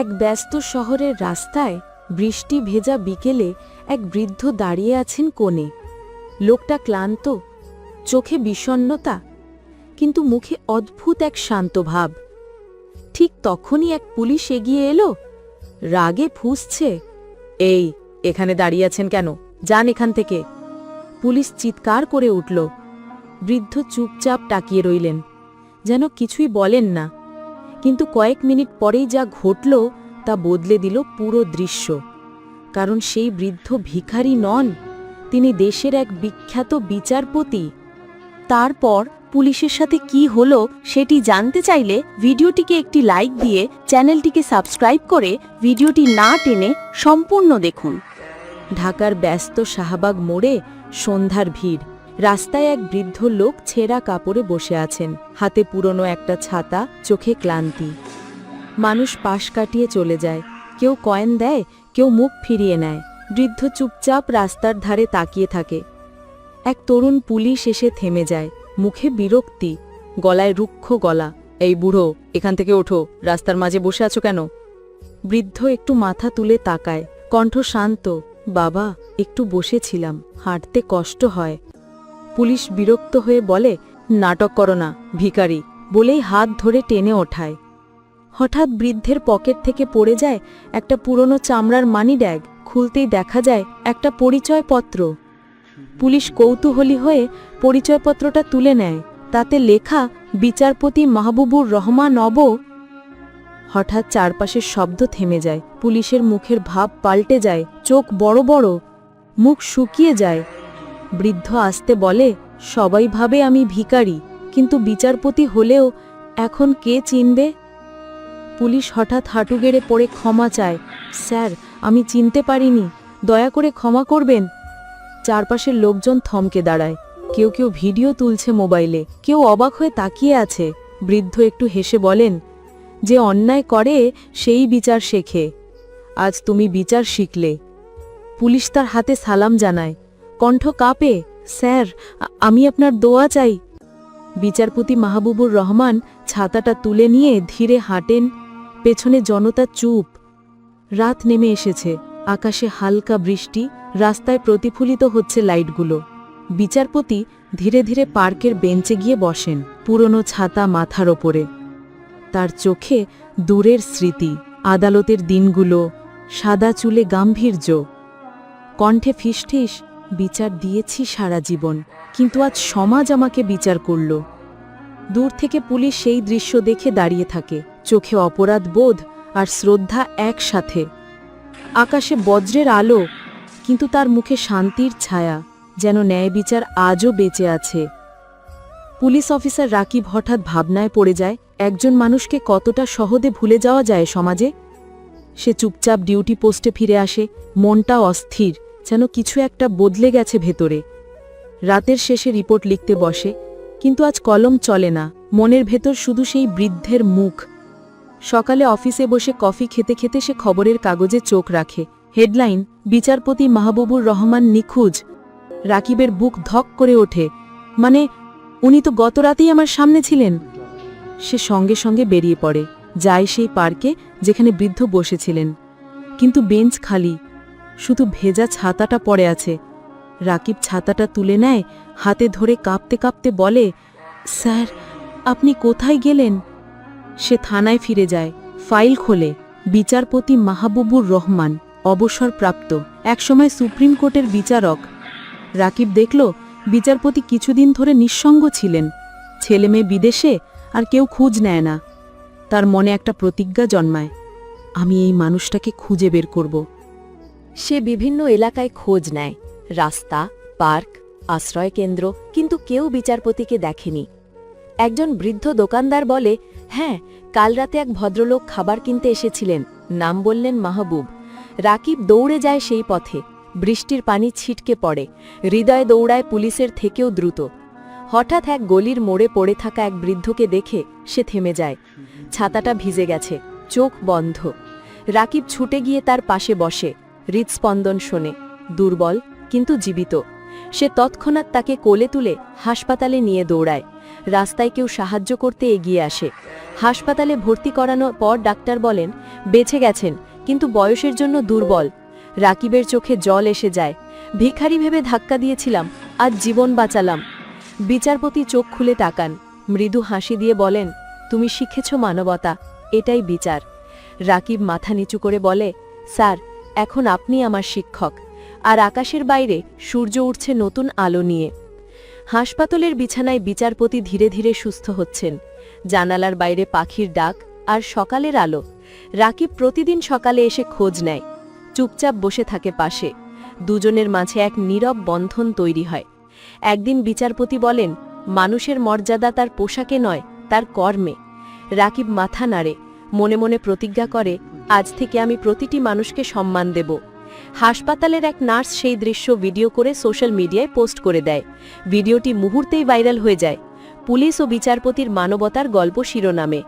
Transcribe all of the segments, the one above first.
এক ব্যস্ত শহরের রাস্তায় বৃষ্টি ভেজা বিকেলে এক বৃদ্ধ দাঁড়িয়ে আছেন কোণে। লোকটা ক্লান্ত, চোখে বিষণ্ণতা, কিন্তু মুখে অদ্ভুত এক শান্ত ভাব। ঠিক তখনই এক পুলিশ এগিয়ে এলো, রাগে ফুসছে, এই, এখানে দাঁড়িয়ে আছেন কেন? যান এখান থেকে। পুলিশ চিৎকার করে উঠল। বৃদ্ধ চুপচাপ তাকিয়ে রইলেন, যেন কিছুই বলেন না। কিন্তু কয়েক মিনিট পরেই যা ঘটল তা বদলে দিল পুরো দৃশ্য। কারণ সেই বৃদ্ধ ভিখারি নন, তিনি দেশের এক বিখ্যাত বিচারপতি। তারপর পুলিশের সাথে কি হলো সেটি জানতে চাইলে ভিডিওটিকে একটি লাইক দিয়ে চ্যানেলটিকে সাবস্ক্রাইব করে ভিডিওটি না টেনে সম্পূর্ণ দেখুন। ঢাকার ব্যস্ত শাহবাগ মোড়ে সন্ধ্যার ভিড়। রাস্তায় এক বৃদ্ধ লোক ছেঁড়া কাপড়ে বসে আছেন। হাতে পুরনো একটা ছাতা, চোখে ক্লান্তি। মানুষ পাশ কাটিয়ে চলে যায়। কেউ কয়েন দেয়, কেউ মুখ ফিরিয়ে নেয়। বৃদ্ধ চুপচাপ রাস্তার ধারে তাকিয়ে থাকে। এক তরুণ পুলিশ এসে থেমে যায়। মুখে বিরক্তি, গলায় রুক্ষ গলা। এই বুড়ো, এখান থেকে ওঠো। রাস্তার মাঝে বসে আছো কেন? বৃদ্ধ একটু মাথা তুলে তাকায়। কণ্ঠ শান্ত, বাবা, একটু বসেছিলাম। হাঁটতে কষ্ট হয়। পুলিশ বিরক্ত হয়ে বলে, নাটক করো না, ভিখারি, বলেই হাত ধরে টেনে ওঠায়। হঠাৎ বৃদ্ধের পকেট থেকে পড়ে যায় একটা পুরনো চামড়ার মানি ড্যাগ খুলতেই দেখা যায় একটা পরিচয়পত্র। পুলিশ কৌতূহলী হয়ে পরিচয়পত্রটা তুলে নেয়। তাতে লেখা, বিচারপতি মাহবুবুর রহমান অব হঠাৎ চারপাশের শব্দ থেমে যায়। পুলিশের মুখের ভাব পাল্টে যায়, চোখ বড় বড়, মুখ শুকিয়ে যায়। বৃদ্ধ আসতে বলে, সবাই ভাবে আমি ভিখারি, কিন্তু বিচারপতি হলেও এখন কে চিনবে? পুলিশ হঠাৎ হাঁটু গেড়ে পড়ে ক্ষমা চায়, স্যার, আমি চিনতে পারিনি, দয়া করে ক্ষমা করবেন? চারপাশের লোকজন থমকে দাঁড়ায়, কেউ কেউ ভিডিও তুলছে মোবাইলে, কেউ অবাক হয়ে তাকিয়ে আছে, বৃদ্ধ একটু হেসে বলেন, যে অন্যায় করে, সেই বিচার শেখে, আজ তুমি বিচার শিখলে। পুলিশ তার হাতে সালাম জানায় কণ্ঠ কাঁপে, স্যার আমি আপনার দোয়া চাই। বিচারপতি মাহবুবুর রহমান ছাতাটা তুলে নিয়ে ধীরে হাঁটেন, পেছনে জনতা চুপ। রাত নেমে এসেছে, আকাশে হালকা বৃষ্টি, রাস্তায় প্রতিফলিত হচ্ছে লাইটগুলো। বিচারপতি ধীরে ধীরে পার্কের বেঞ্চে গিয়ে বসেন, পুরনো ছাতা মাথার ওপরে। তার চোখে দূরের স্মৃতি, আদালতের দিনগুলো, সাদা চুলে গাম্ভীর্য। কণ্ঠে ফিসঠিস বিচার দিয়েছি সারা জীবন, কিন্তু আজ সমাজ আমাকে বিচার করল। দূর থেকে পুলিশ সেই দৃশ্য দেখে দাঁড়িয়ে থাকে, চোখে অপরাধ বোধ আর শ্রদ্ধা একসাথে। আকাশে বজ্রের আলো, কিন্তু তার মুখে শান্তির ছায়া, যেন ন্যায় বিচার আজও বেঁচে আছে। পুলিশ অফিসার রাকিব হঠাৎ ভাবনায় পড়ে যায়, একজন মানুষকে কতটা সহজে ভুলে যাওয়া যায় সমাজে? সে চুপচাপ ডিউটি পোস্টে ফিরে আসে, মনটা অস্থির। যেন কিছু একটা বদলে গেছে ভেতরে। রাতের শেষে রিপোর্ট লিখতে বসে, কিন্তু আজ কলম চলে না, মনের ভেতর শুধু সেই বৃদ্ধের মুখ। সকালে অফিসে বসে কফি খেতে খেতে সে খবরের কাগজে চোখ রাখে। হেডলাইন, বিচারপতি মাহবুবুর রহমান নিখুঁজ। রাকিবের বুক ধক করে ওঠে। মানে উনি তো গত রাতেই আমার সামনে ছিলেন। সে সঙ্গে সঙ্গে বেরিয়ে পড়ে, যায় সেই পার্কে, যেখানে বৃদ্ধ বসেছিলেন। কিন্তু বেঞ্চ খালি। শুধু ভেজা ছাতাটা পড়ে আছে। রাকিব ছাতাটা তুলে নেয়, হাতে ধরে কাঁপতে কাঁপতে বলে, স্যার, আপনি কোথায় গেলেন? সে থানায় ফিরে যায়, ফাইল খোলে, বিচারপতি মাহবুবুর রহমান, অবসরপ্রাপ্ত, একসময় সুপ্রিম কোর্টের বিচারক। রাকিব দেখল, বিচারপতি কিছুদিন ধরে নিঃসঙ্গ ছিলেন, ছেলে মেয়ে বিদেশে, আর কেউ খুঁজ নেয় না। তার মনে একটা প্রতিজ্ঞা জন্মায়, আমি এই মানুষটাকে খুঁজে বের করব। সে বিভিন্ন এলাকায় খোঁজ নেয়। রাস্তা, পার্ক, আশ্রয়কেন্দ্র, কিন্তু কেউ বিচারপতিকে দেখেনি। একজন বৃদ্ধ দোকানদার বলে হ্যাঁ কাল রাতে এক ভদ্রলোক খাবার কিনতে এসেছিলেন। নাম বললেন মাহবুব। রাকিব দৌড়ে যায় সেই পথে। বৃষ্টির পানি ছিটকে পড়ে। হৃদয় দৌড়ায় পুলিশের থেকেও দ্রুত। হঠাৎ এক গলির মোড়ে পড়ে থাকা এক বৃদ্ধকে দেখে সে থেমে যায়। ছাতাটা ভিজে গেছে। চোখ বন্ধ। রাকিব ছুটে গিয়ে তার পাশে বসে। হৃদস্পন্দন শোনে, দুর্বল কিন্তু জীবিত। সে তৎক্ষণাৎ তাকে কোলে তুলে হাসপাতালে নিয়ে দৌড়ায়। রাস্তায় কেউ সাহায্য করতে এগিয়ে আসে। হাসপাতালে ভর্তি করানোর পর ডাক্তার বলেন, বেঁচে গেছেন, কিন্তু বয়সের জন্য দুর্বল। রাকিবের চোখে জল এসে যায়। ভিখারি ভেবে ধাক্কা দিয়েছিলাম, আজ জীবন বাঁচালাম। বিচারপতি চোখ খুলে তাকান। মৃদু হাসি দিয়ে বলেন, তুমি শিখেছ মানবতা, এটাই বিচার। রাকিব মাথা নিচু করে বলে, স্যার এখন আপনি আমার শিক্ষক। আর আকাশের বাইরে সূর্য উঠছে নতুন আলো নিয়ে। হাসপাতালের বিছানায় বিচারপতি ধীরে ধীরে সুস্থ হচ্ছেন। জানালার বাইরে পাখির ডাক আর সকালের আলো। রাকিব প্রতিদিন সকালে এসে খোঁজ নেয়। চুপচাপ বসে থাকে পাশে। দুজনের মাঝে এক নীরব বন্ধন তৈরি হয়। একদিন বিচারপতি বলেন, মানুষের মর্যাদা তার পোশাকে নয়, তার কর্মে। রাকিব মাথা নাড়ে। মনে মনে প্রতিজ্ঞা করে, আজ থেকে আমি প্রতিটি মানুষকে সম্মান দেব। হাসপাতালের এক নার্স সেই দৃশ্য ভিডিও করে সোশ্যাল মিডিয়ায় পোস্ট করে দেয়। ভিডিওটি মুহূর্তেই ভাইরাল হয়ে যায়। পুলিশ ও বিচারপতির মানবতার গল্প শিরোনামে।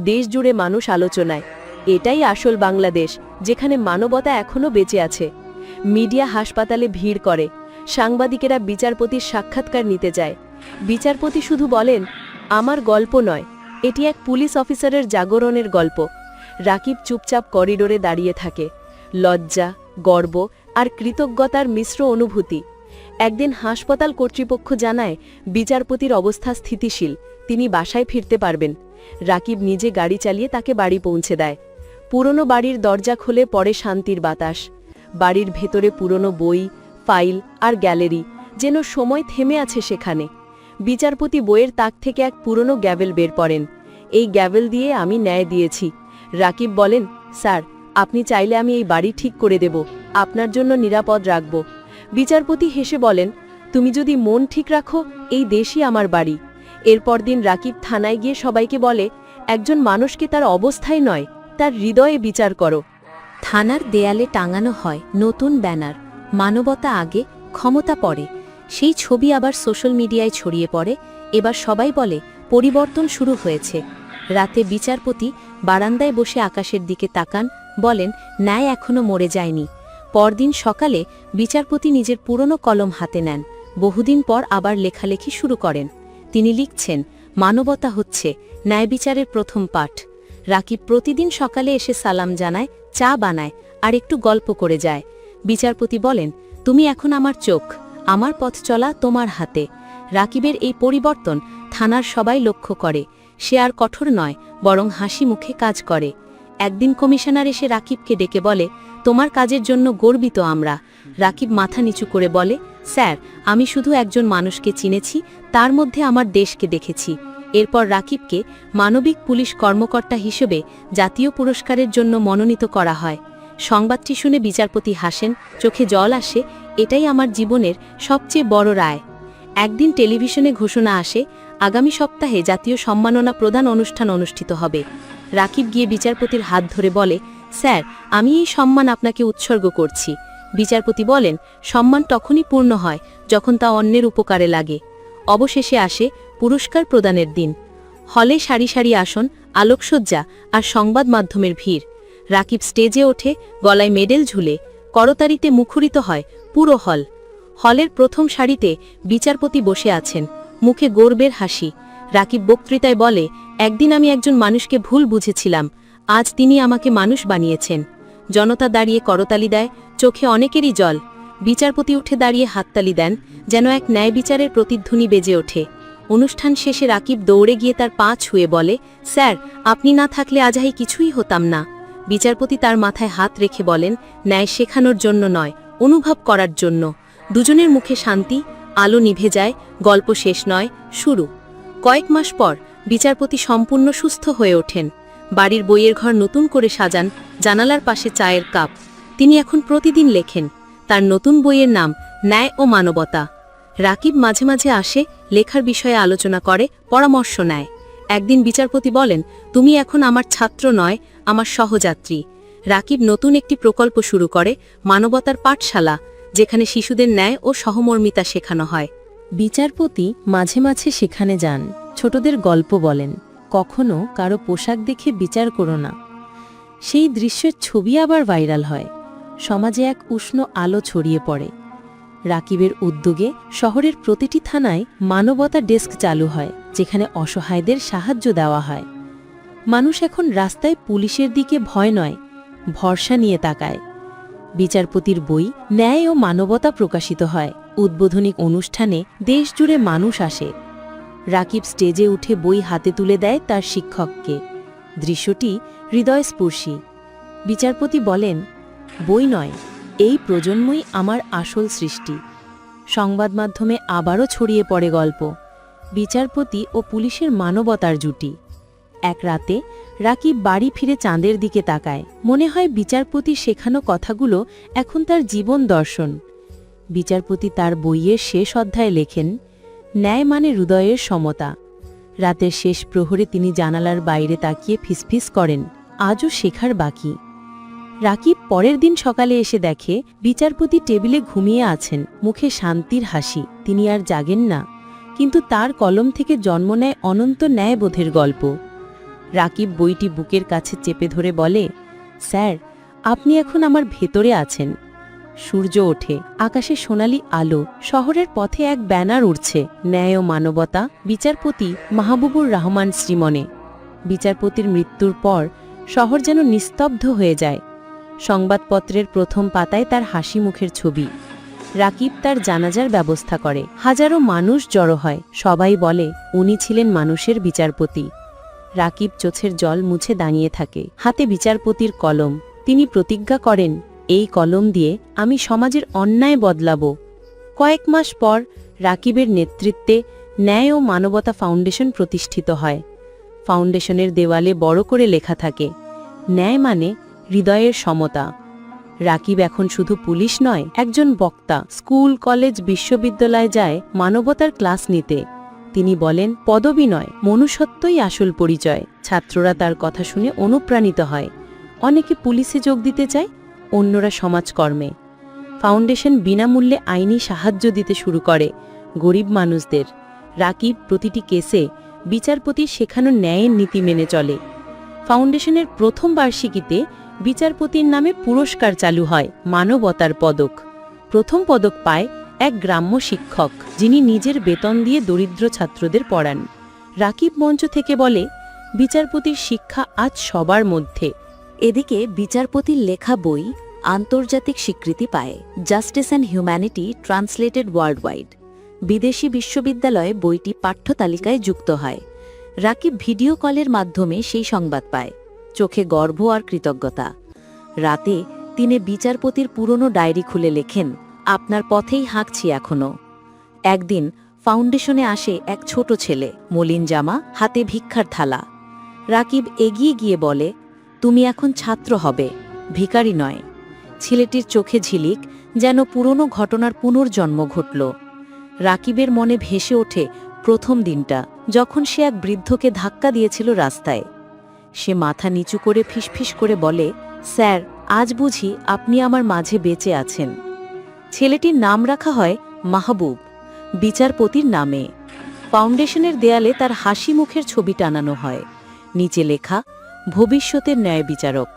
দেশ জুড়ে মানুষ আলোচনায়। এটাই আসল বাংলাদেশ, যেখানে মানবতা এখনও বেঁচে আছে। মিডিয়া হাসপাতালে ভিড় করে। সাংবাদিকেরা বিচারপতির সাক্ষাৎকার নিতে যায়। বিচারপতি শুধু বলেন, আমার গল্প নয় এটি এক পুলিশ অফিসারের জাগরণের গল্প। রাকিব চুপচাপ করিডোরে দাঁড়িয়ে থাকে। লজ্জা, গর্ব আর কৃতজ্ঞতার মিশ্র অনুভূতি। একদিন হাসপাতাল কর্তৃপক্ষ জানায়, বিচারপতির অবস্থা স্থিতিশীল, তিনি বাসায় ফিরতে পারবেন। রাকিব নিজে গাড়ি চালিয়ে তাকে বাড়ি পৌঁছে দেয়। পুরনো বাড়ির দরজা খুলে পড়ে শান্তির বাতাস। বাড়ির ভেতরে পুরনো বই, ফাইল আর গ্যালারি যেন সময় থেমে আছে সেখানে। বিচারপতি বইয়ের তাক থেকে এক পুরনো গ্যাভেল বের করেন। এই গ্যাভেল দিয়ে আমি ন্যায় দিয়েছি। রাকিব বলেন, স্যার, আপনি চাইলে আমি এই বাড়ি ঠিক করে দেব। আপনার জন্য নিরাপদ রাখব। বিচারপতি হেসে বলেন, তুমি যদি মন ঠিক রাখো, এই দেশই আমার বাড়ি। এরপর দিন রাকিব থানায় গিয়ে সবাইকে বলে, একজন মানুষকে তার অবস্থায় নয়, তার হৃদয়ে বিচার করো। থানার দেয়ালে টাঙানো হয় নতুন ব্যানার। মানবতা আগে, ক্ষমতা পরে। সেই ছবি আবার সোশ্যাল মিডিয়ায় ছড়িয়ে পড়ে। এবার সবাই বলে, পরিবর্তন শুরু হয়েছে। রাতে বিচারপতি বারান্দায় বসে আকাশের দিকে তাকান, বলেন, ন্যায় এখনও মরে যায়নি। পরদিন সকালে বিচারপতি নিজের পুরনো কলম হাতে নেন। বহুদিন পর আবার লেখালেখি শুরু করেন। তিনি লিখছেন, মানবতা হচ্ছে ন্যায় বিচারের প্রথম পাঠ। রাকিব প্রতিদিন সকালে এসে সালাম জানায়, চা বানায়, আর একটু গল্প করে যায়। বিচারপতি বলেন, তুমি এখন আমার চোখ। আমার পথ চলা তোমার হাতে। রাকিবের এই পরিবর্তন থানার সবাই লক্ষ্য করে। সে আর কঠোর নয়, বরং হাসি মুখে কাজ করে। একদিন কমিশনার এসে রাকিবকে ডেকে বলে, তোমার কাজের জন্য গর্বিত আমরা। রাকিব মাথা নিচু করে বলে, স্যার, আমি শুধু একজন মানুষকে চিনেছি, তার মধ্যে আমার দেশকে দেখেছি। এরপর রাকিবকে মানবিক পুলিশ কর্মকর্তা হিসেবে জাতীয় পুরস্কারের জন্য মনোনীত করা হয়। সংবাদটি শুনে বিচারপতি হাসেন, চোখে জল আসে, এটাই আমার জীবনের সবচেয়ে বড় রায়। একদিন টেলিভিশনে ঘোষণা আসে, আগামী সপ্তাহে জাতীয় সম্মাননা প্রদান অনুষ্ঠান অনুষ্ঠিত হবে। রাকিব গিয়ে বিচারপতির হাত ধরে বলে, স্যার, আমি এই সম্মান আপনাকে উৎসর্গ করছি। বিচারপতি বলেন, সম্মান তখনই পূর্ণ হয় যখন তা অন্যের উপকারে লাগে। অবশেষে আসে পুরস্কার প্রদানের দিন। হলে সারি সারি আসন, আলোকসজ্জা আর সংবাদ মাধ্যমের ভিড়। রাকিব স্টেজে ওঠে, গলায় মেডেল ঝুলে, করতারিতে মুখরিত হয়, পুরো হল। হলের প্রথম সারিতে বিচারপতি বসে আছেন, মুখে গর্বের হাসি। রাকিব বক্তৃতায় বলে, একদিন আমি একজন মানুষকে ভুল বুঝেছিলাম, আজ তিনি আমাকে মানুষ বানিয়েছেন। জনতা দাঁড়িয়ে করতালি দেয়, চোখে অনেকেরই জল। বিচারপতি উঠে দাঁড়িয়ে হাততালি দেন, যেন এক ন্যায় বিচারের প্রতিধ্বনি বেজে ওঠে। অনুষ্ঠান শেষে রাকিব দৌড়ে গিয়ে তার পা ছুঁয়ে বলে, স্যার, আপনি না থাকলে আজাহি কিছুই হতাম না। বিচারপতি তার মাথায় হাত রেখে বলেন, ন্যায় শেখানোর জন্য নয়, অনুভব করার জন্য। দুজনের মুখে শান্তি, আলো নিভে যায়, গল্প শেষ নয়, শুরু। কয়েক মাস পর বিচারপতি সম্পূর্ণ সুস্থ হয়ে ওঠেন। বাড়ির বইয়ের ঘর নতুন করে সাজান, জানালার পাশে চায়ের কাপ। তিনি এখন প্রতিদিন লেখেন, তার নতুন বইয়ের নাম ন্যায় ও মানবতা রাকিব মাঝে মাঝে আসে, লেখার বিষয়ে আলোচনা করে, পরামর্শ নেয়। একদিন বিচারপতি বলেন, তুমি এখন আমার ছাত্র নয়, আমার সহযাত্রী। রাকিব নতুন একটি প্রকল্প শুরু করে, মানবতার পাঠশালা, যেখানে শিশুদের ন্যায় ও সহমর্মিতা শেখানো হয়। বিচারপতি মাঝে মাঝে সেখানে যান, ছোটদের গল্প বলেন। কখনো কারও পোশাক দেখে বিচার করো না। সেই দৃশ্যের ছবি আবার ভাইরাল হয়। সমাজে এক উষ্ণ আলো ছড়িয়ে পড়ে। রাকিবের উদ্যোগে শহরের প্রতিটি থানায় মানবতা ডেস্ক চালু হয়, যেখানে অসহায়দের সাহায্য দেওয়া হয়। মানুষ এখন রাস্তায় পুলিশের দিকে ভয় নয়, ভরসা নিয়ে তাকায়। বিচারপতির বই ন্যায় ও মানবতা প্রকাশিত হয়। উদ্বোধনী অনুষ্ঠানে দেশজুড়ে মানুষ আসে। রাকিব স্টেজে উঠে বই হাতে তুলে দেয় তার শিক্ষককে। দৃশ্যটি হৃদয়স্পর্শী। বিচারপতি বলেন, বই নয় এই প্রজন্মই আমার আসল সৃষ্টি। সংবাদ মাধ্যমে আবারও ছড়িয়ে পড়ে গল্প, বিচারপতি ও পুলিশের মানবতার জুটি। এক রাতে রাকিব বাড়ি ফিরে চাঁদের দিকে তাকায়। মনে হয় বিচারপতি শেখানো কথাগুলো এখন তার জীবন দর্শন। বিচারপতি তার বইয়ের শেষ অধ্যায়ে লেখেন, ন্যায় মানে হৃদয়ের সমতা। রাতের শেষ প্রহরে তিনি জানালার বাইরে তাকিয়ে ফিসফিস করেন, আজও শেখার বাকি। রাকিব পরের দিন সকালে এসে দেখে, বিচারপতি টেবিলে ঘুমিয়ে আছেন, মুখে শান্তির হাসি, তিনি আর জাগেন না। কিন্তু তার কলম থেকে জন্ম নেয় অনন্ত ন্যায়বোধের গল্প। রাকিব বইটি বুকের কাছে চেপে ধরে বলে, স্যার, আপনি এখন আমার ভেতরে আছেন। সূর্য ওঠে, আকাশে সোনালি আলো, শহরের পথে এক ব্যানার উড়ছে, ন্যায় ও মানবতা, বিচারপতি মাহবুবুর রহমান শ্রীমনে। বিচারপতির মৃত্যুর পর, শহর যেন নিস্তব্ধ হয়ে যায়। সংবাদপত্রের প্রথম পাতায় তার হাসি মুখের ছবি। রাকিব তার জানাজার ব্যবস্থা করে। হাজারো মানুষ জড়ো হয়। সবাই বলে, উনি ছিলেন মানুষের বিচারপতি। রাকিব চোখের জল মুছে দাঁড়িয়ে থাকে। হাতে বিচারপতির কলম। তিনি প্রতিজ্ঞা করেন, এই কলম দিয়ে আমি সমাজের অন্যায় বদলাব। কয়েক মাস পর রাকিবের নেতৃত্বে ন্যায় ও মানবতা ফাউন্ডেশন প্রতিষ্ঠিত হয়। ফাউন্ডেশনের দেওয়ালে বড় করে লেখা থাকে, ন্যায় মানে হৃদয়ের সমতা। রাকিব এখন শুধু পুলিশ নয়, একজন বক্তা। স্কুল, কলেজ, বিশ্ববিদ্যালয়ে যায় মানবতার ক্লাস নিতে। তিনি বলেন, পদবী নয়, মনুষ্যত্বই আসল পরিচয়। ছাত্ররা তার কথা শুনে অনুপ্রাণিত হয়। অনেকে পুলিশে যোগ দিতে চায়, অন্যরা সমাজকর্মে। ফাউন্ডেশন বিনামূল্যে আইনি সাহায্য দিতে শুরু করে গরিব মানুষদের। রাকিব প্রতিটি কেসে বিচারপতি শেখানো ন্যায়ের নীতি মেনে চলে। ফাউন্ডেশনের প্রথম বার্ষিকীতে বিচারপতির নামে পুরস্কার চালু হয়, মানবতার পদক। প্রথম পদক পায় এক গ্রাম্য শিক্ষক, যিনি নিজের বেতন দিয়ে দরিদ্র ছাত্রদের পড়ান। রাকিব মঞ্চ থেকে বলে, বিচারপতির শিক্ষা আজ সবার মধ্যে। এদিকে বিচারপতির লেখা বই আন্তর্জাতিক স্বীকৃতি পায়, justice and humanity translated world wide বিদেশি বিশ্ববিদ্যালয়ে বইটি পাঠ্যতালিকায় যুক্ত হয়। রাকিব ভিডিও কলের মাধ্যমে সেই সংবাদ পায়। চোখে গর্ব আর কৃতজ্ঞতা। রাতে তিনি বিচারপতির পুরনো ডায়েরি খুলে লেখেন, আপনার পথেই হাঁকছি এখনও। একদিন ফাউন্ডেশনে আসে এক ছোট ছেলে, মলিন জামা, হাতে ভিক্ষার থালা। রাকিব এগিয়ে গিয়ে বলে, তুমি এখন ছাত্র হবে, ভিখারি নয়। ছেলেটির চোখে ঝিলিক, যেন পুরনো ঘটনার পুনর্জন্ম ঘটল। রাকিবের মনে ভেসে ওঠে প্রথম দিনটা, যখন সে এক বৃদ্ধকে ধাক্কা দিয়েছিল রাস্তায়। সে মাথা নিচু করে ফিসফিস করে বলে, স্যার, আজ বুঝি আপনি আমার মাঝে বেঁচে আছেন। ছেলেটির নাম রাখা হয় মাহবুব, বিচারপতির নামে। ফাউন্ডেশনের দেয়ালে তার হাসি মুখের ছবি টানানো হয়। নিচে লেখা, ভবিষ্যতের ন্যায় বিচারক।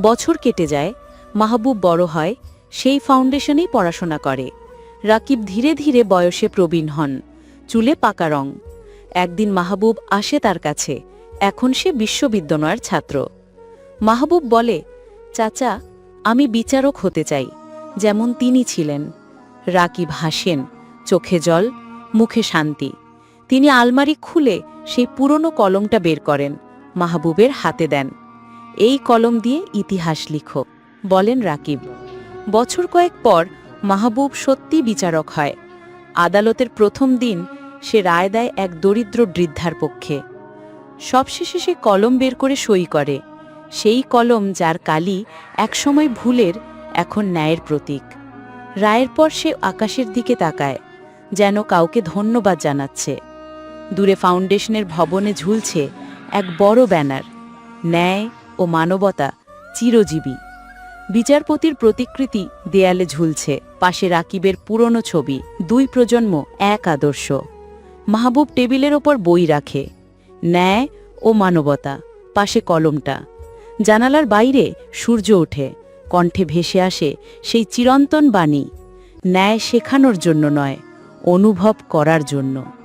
বছর কেটে যায়, মাহবুব বড় হয়, সেই ফাউন্ডেশনেই পড়াশোনা করে। রাকিব ধীরে ধীরে বয়সে প্রবীণ হন, চুলে পাকা রং। একদিন মাহবুব আসে তার কাছে এখন সে বিশ্ববিদ্যালয়ের ছাত্র। মাহবুব বলে, চাচা, আমি বিচারক হতে চাই, যেমন তিনি ছিলেন। রাকিব হাসেন, চোখে জল, মুখে শান্তি। তিনি আলমারি খুলে সেই পুরনো কলমটা বের করেন, মাহবুবের হাতে দেন। এই কলম দিয়ে ইতিহাস লিখো। বলেন রাকিব। বছর কয়েক পর মাহবুব সত্যি বিচারক হয়। আদালতের প্রথম দিন সে রায় দেয় এক দরিদ্র বৃদ্ধার পক্ষে। সবশেষে সে কলম বের করে সই করে। সেই কলম যার কালি একসময় ভুলের, এখন ন্যায়ের প্রতীক। রায়ের পর সে আকাশের দিকে তাকায়, যেন কাউকে ধন্যবাদ জানাচ্ছে। দূরে ফাউন্ডেশনের ভবনে ঝুলছে এক বড় ব্যানার, ন্যায় ও মানবতা চিরজীবী। বিচারপতির প্রতিকৃতি দেয়ালে ঝুলছে, পাশে রাকিবের পুরনো ছবি, দুই প্রজন্ম, এক আদর্শ। মাহবুব টেবিলের ওপর বই রাখে। ন্যায় ও মানবতা, পাশে কলমটা। জানালার বাইরে সূর্য ওঠে, কণ্ঠে ভেসে আসে সেই চিরন্তন বাণী, ন্যায় শেখানোর জন্য নয়, অনুভব করার জন্য।